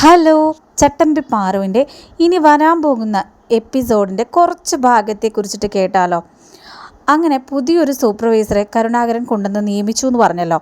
Hello ചട്ടമ്പി പാറുവിന്റെ ഇനി വരാൻ പോകുന്ന എപ്പിസോഡിന്റെ കുറച്ച് ഭാഗത്തെക്കുറിച്ചിട്ട് കേട്ടാലോ. അങ്ങനെ പുതിയൊരു സൂപ്പർവൈസറെ കരുണാകരൻ കൊണ്ടുവന്ന് നിയമിച്ചു എന്ന് പറഞ്ഞല്ലോ.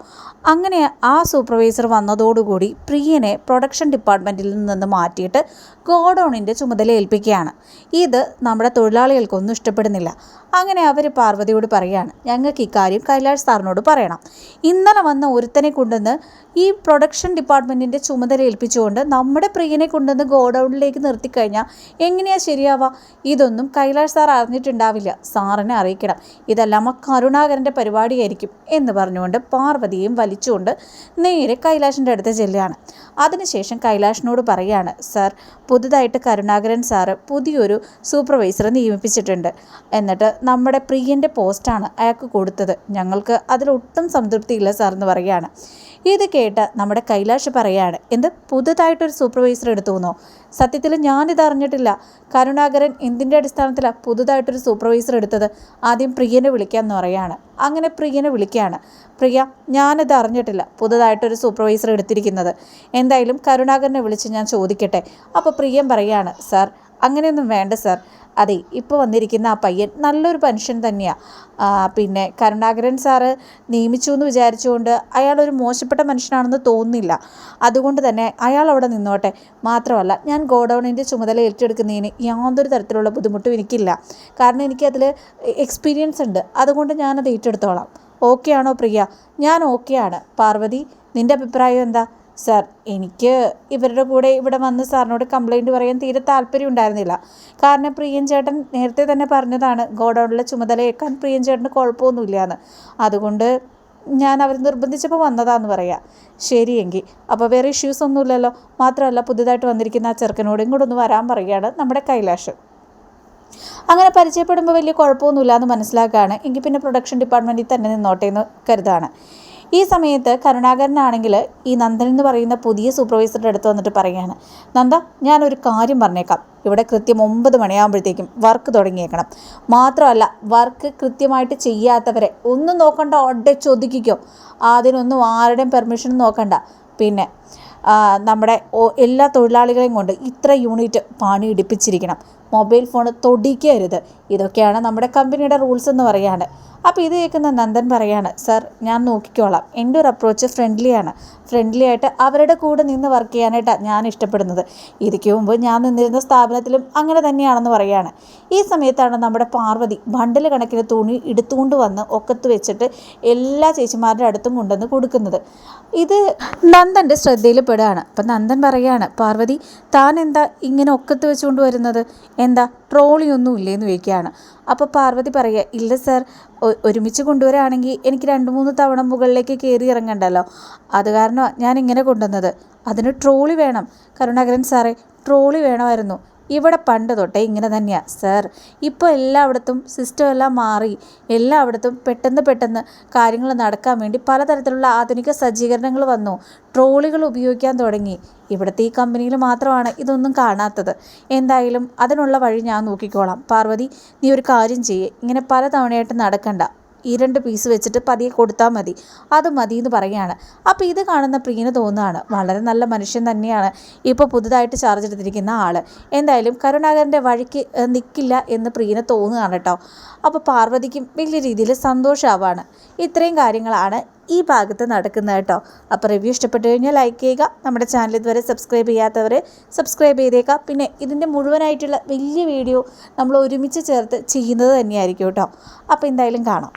അങ്ങനെ ആ സൂപ്പർവൈസർ വന്നതോടുകൂടി പ്രിയനെ പ്രൊഡക്ഷൻ ഡിപ്പാർട്ട്മെന്റിൽ നിന്ന് മാറ്റിയിട്ട് ഗോഡൗണിന്റെ ചുമതല ഏൽപ്പിക്കുകയാണ്. ഇത് നമ്മുടെ തൊഴിലാളികൾക്കൊന്നും ഇഷ്ടപ്പെടുന്നില്ല. അങ്ങനെ അവർ പാർവതിയോട് പറയുകയാണ് ഞങ്ങൾക്ക് ഇക്കാര്യം കൈലാഷ് സാറിനോട് പറയണം. ഇന്നലെ വന്ന ഒരുത്തനെ കൊണ്ടുവന്ന് ഈ പ്രൊഡക്ഷൻ ഡിപ്പാർട്ട്മെന്റിന്റെ ചുമതല ഏൽപ്പിച്ചുകൊണ്ട് നമ്മുടെ പ്രിയനെ കൊണ്ടുവന്ന് ഗോഡൗണിലേക്ക് നിർത്തിക്കഴിഞ്ഞാൽ എങ്ങനെയാണ് ശരിയാവുക ഇതൊന്നും കൈലാഷ് സാർ അറിഞ്ഞിട്ടുണ്ടാവില്ല. സാറിനെ അറിയിക്കണം. ഇതെല്ലാം ആ കരുണാകരന്റെ പരിപാടിയായിരിക്കും എന്ന് പറഞ്ഞുകൊണ്ട് പാർവതിയും വലിച്ചുകൊണ്ട് നേരെ കൈലാഷിന്റെ അടുത്ത് ചെല്ലുകയാണ്. അതിനുശേഷം കൈലാഷിനോട് പറയുകയാണ് സാർ പുതുതായിട്ട് കരുണാകരൻ സാറ് പുതിയൊരു സൂപ്പർവൈസറെ നിയമിപ്പിച്ചിട്ടുണ്ട്. എന്നിട്ട് നമ്മുടെ പ്രിയന്റെ പോസ്റ്റാണ് അയാൾക്ക് കൊടുത്തത്. ഞങ്ങൾക്ക് അതിലൊട്ടും സംതൃപ്തിയില്ല സാർ എന്ന് പറയുകയാണ്. ഇത് കേട്ട് നമ്മുടെ കൈലാഷ് പറയാണ് എന്ത് പുതുതായിട്ടൊരു സൂപ്പർവൈസർ എടുത്തു സത്യത്തിൽ ഞാനിത് അറിഞ്ഞിട്ടില്ല. കരുണാകരൻ എന്തിന്റെ അടിസ്ഥാനത്തിലാണ് പുതുതായിട്ടൊരു സൂപ്പർവൈസർ എടുത്തത്? ആദ്യം പ്രിയനെ വിളിക്കാമെന്ന് പറയാണ്. അങ്ങനെ പ്രിയനെ വിളിക്കുകയാണ്. പ്രിയ ഞാനിത് അറിഞ്ഞിട്ടില്ല പുതുതായിട്ടൊരു സൂപ്പർവൈസർ എടുത്തിരിക്കുന്നത്. എന്തായാലും കരുണാകരനെ വിളിച്ച് ഞാൻ ചോദിക്കട്ടെ. അപ്പോൾ പ്രിയം പറയാണ് സാർ അങ്ങനെയൊന്നും വേണ്ട സാർ. അതെ ഇപ്പോൾ വന്നിരിക്കുന്ന ആ പയ്യൻ നല്ലൊരു മനുഷ്യൻ തന്നെയാണ് പിന്നെ കരുണാകരൻ സാറ് നിയമിച്ചു എന്ന് വിചാരിച്ചുകൊണ്ട് അയാളൊരു മോശപ്പെട്ട മനുഷ്യനാണെന്ന് തോന്നുന്നില്ല. അതുകൊണ്ട് തന്നെ അയാൾ അവിടെ നിന്നോട്ടെ. മാത്രമല്ല ഞാൻ ഗോഡൗണിന്റെ ചുമതല ഏറ്റെടുക്കുന്നതിന് യാതൊരു തരത്തിലുള്ള ബുദ്ധിമുട്ടും എനിക്കില്ല. കാരണം എനിക്കതിൽ എക്സ്പീരിയൻസ് ഉണ്ട്. അതുകൊണ്ട് ഞാനത് ഏറ്റെടുത്തോളാം. ഓക്കെ ആണോ പ്രിയ? ഞാൻ ഓക്കെയാണ് പാർവതി നിന്റെ അഭിപ്രായം എന്താ? സാർ എനിക്ക് ഇവരുടെ കൂടെ ഇവിടെ വന്ന് സാറിനോട് കംപ്ലൈന്റ് പറയാൻ തീരെ താല്പര്യം ഉണ്ടായിരുന്നില്ല. കാരണം പ്രിയൻ ചേട്ടൻ നേരത്തെ തന്നെ പറഞ്ഞതാണ് ഗോഡൗണിലെ ചുമതലയേക്കാൻ പ്രിയൻ ചേട്ടന് കുഴപ്പമൊന്നുമില്ല എന്ന് അതുകൊണ്ട് ഞാൻ അവർ നിർബന്ധിച്ചപ്പോൾ വന്നതാന്ന് പറയാം. ശരിയെങ്കിൽ അപ്പോൾ വേറെ ഇഷ്യൂസ് ഒന്നുമില്ലല്ലോ. മാത്രമല്ല പുതുതായിട്ട് വന്നിരിക്കുന്ന ആ ചെറുക്കനോടും കൂടെ ഒന്ന് വരാൻ പറയുകയാണ് നമ്മുടെ കൈലാഷ്. അങ്ങനെ പരിചയപ്പെടുമ്പോൾ വലിയ കുഴപ്പമൊന്നുമില്ല എന്ന് മനസ്സിലാക്കുകയാണ്. എങ്കിൽ പിന്നെ പ്രൊഡക്ഷൻ ഡിപ്പാർട്ട്മെന്റിൽ തന്നെ നിന്നോട്ടെ എന്ന് കരുതാണ്. ഈ സമയത്ത് കരുണാകരനാണെങ്കിൽ ഈ നന്ദൻ എന്ന് പറയുന്ന പുതിയ സൂപ്പർവൈസറുടെ അടുത്ത് വന്നിട്ട് പറയുകയാണ് നന്ദ ഞാനൊരു കാര്യം പറഞ്ഞേക്കാം. ഇവിടെ കൃത്യം ഒമ്പത് മണിയാകുമ്പോഴത്തേക്കും വർക്ക് തുടങ്ങിയേക്കണം. മാത്രമല്ല വർക്ക് കൃത്യമായിട്ട് ചെയ്യാത്തവരെ ഒന്നും നോക്കണ്ട ഒടെ ചോദിക്കോ അതിനൊന്നും ആരുടെയും പെർമിഷൻ നോക്കണ്ട. പിന്നെ നമ്മുടെ എല്ലാ തൊഴിലാളികളെയും കൊണ്ട് ഇത്ര യൂണിറ്റ് പണി ഇടിപ്പിച്ചിരിക്കണം മൊബൈൽ ഫോൺ തൊടിക്കരുത്. ഇതൊക്കെയാണ് നമ്മുടെ കമ്പനിയുടെ റൂൾസ് എന്ന് പറയാണ് അപ്പോൾ ഇത് കേൾക്കുന്ന നന്ദൻ പറയാണ് സർ ഞാൻ നോക്കിക്കോളാം. എന്റെ ഒരു അപ്രോച്ച് ഫ്രണ്ട്ലിയാണ് ഫ്രണ്ട്ലി ആയിട്ട് അവരുടെ കൂടെ നിന്ന് വർക്ക് ചെയ്യാനായിട്ടാണ് ഞാൻ ഇഷ്ടപ്പെടുന്നത്. ഇതിക്ക് മുമ്പ് ഞാൻ നിന്നിരുന്ന സ്ഥാപനത്തിലും അങ്ങനെ തന്നെയാണെന്ന് പറയാണ്. ഈ സമയത്താണ് നമ്മുടെ പാർവതി ബണ്ടിൽ കണക്കിന് തുണി എടുത്തുകൊണ്ട് വന്ന് ഒക്കത്ത് വെച്ചിട്ട് എല്ലാ ചേച്ചിമാരുടെ അടുത്തും കൊണ്ടുവന്ന് കൊടുക്കുന്നത്. ഇത് നന്ദന്റെ ശ്രദ്ധയിൽ പെടുകയാണ്. അപ്പം നന്ദൻ പറയാണ് പാർവതി താൻ എന്താ ഇങ്ങനെ ഒക്കത്ത് വെച്ചുകൊണ്ട് വരുന്നത്? എന്താ ട്രോളിയൊന്നും ഇല്ലേന്ന് ഇല്ലേന്ന് ചോദിക്കുകയാണ് അപ്പോൾ പാർവതി പറയുക ഇല്ല സർ ഒരുമിച്ച് കൊണ്ടുവരാണെങ്കിൽ എനിക്ക് രണ്ട് മൂന്ന് തവണ മുകളിലേക്ക് കയറി ഇറങ്ങണ്ടല്ലോ. അത് കാരണം ഞാൻ ഇങ്ങനെ കൊണ്ടുവന്നത്. അതിന് ട്രോളി വേണം. കരുണാകരൻ സാറേ ട്രോളി വേണമായിരുന്നു. ഇവിടെ പണ്ട് തൊട്ടേ ഇങ്ങനെ തന്നെയാണ് സർ ഇപ്പോൾ എല്ലായിടത്തും സിസ്റ്റം എല്ലാം മാറി. എല്ലായിടത്തും പെട്ടെന്ന് പെട്ടെന്ന് കാര്യങ്ങൾ നടക്കാൻ വേണ്ടി പലതരത്തിലുള്ള ആധുനിക സജ്ജീകരണങ്ങൾ വന്നു. ട്രോളികൾ ഉപയോഗിക്കാൻ തുടങ്ങി. ഇവിടുത്തെ ഈ കമ്പനിയിൽ മാത്രമാണ് ഇതൊന്നും കാണാത്തത്. എന്തായാലും അതിനുള്ള വഴി ഞാൻ നോക്കിക്കോളാം. പാർവതി നീ ഒരു കാര്യം ചെയ്യേ. ഇങ്ങനെ പല തവണയായിട്ട് നടക്കണ്ട. ഈ രണ്ട് പീസ് വെച്ചിട്ട് പതിയെ കൊടുത്താൽ മതി. അത് മതി എന്ന് പറയുകയാണ്. അപ്പോൾ ഇത് കാണുന്ന പ്രിയന് തോന്നുകയാണ് വളരെ നല്ല മനുഷ്യൻ തന്നെയാണ് ഇപ്പോൾ പുതുതായിട്ട് ചാർജ് എടുത്തിരിക്കുന്ന ആൾ എന്തായാലും കരുണാകരന്റെ വഴിക്ക് നിൽക്കില്ല എന്ന് പ്രിയന് തോന്നുകയാണ് കേട്ടോ. അപ്പോൾ പാർവതിക്കും വലിയ രീതിയിൽ സന്തോഷമാവാണ് ഇത്രയും കാര്യങ്ങളാണ് ഈ ഭാഗത്ത് നടക്കുന്നത് കേട്ടോ. അപ്പോൾ റിവ്യൂ ഇഷ്ടപ്പെട്ടു കഴിഞ്ഞാൽ ലൈക്ക് ചെയ്യുക. നമ്മുടെ ചാനൽ ഇതുവരെ സബ്സ്ക്രൈബ് ചെയ്യാത്തവർ സബ്സ്ക്രൈബ് ചെയ്തേക്കുക പിന്നെ ഇതിന്റെ മുഴുവനായിട്ടുള്ള വലിയ വീഡിയോ നമ്മൾ ഒരുമിച്ച് ചേർത്ത് ചെയ്യുന്നത് തന്നെയായിരിക്കും കേട്ടോ. അപ്പോൾ എന്തായാലും കാണാം.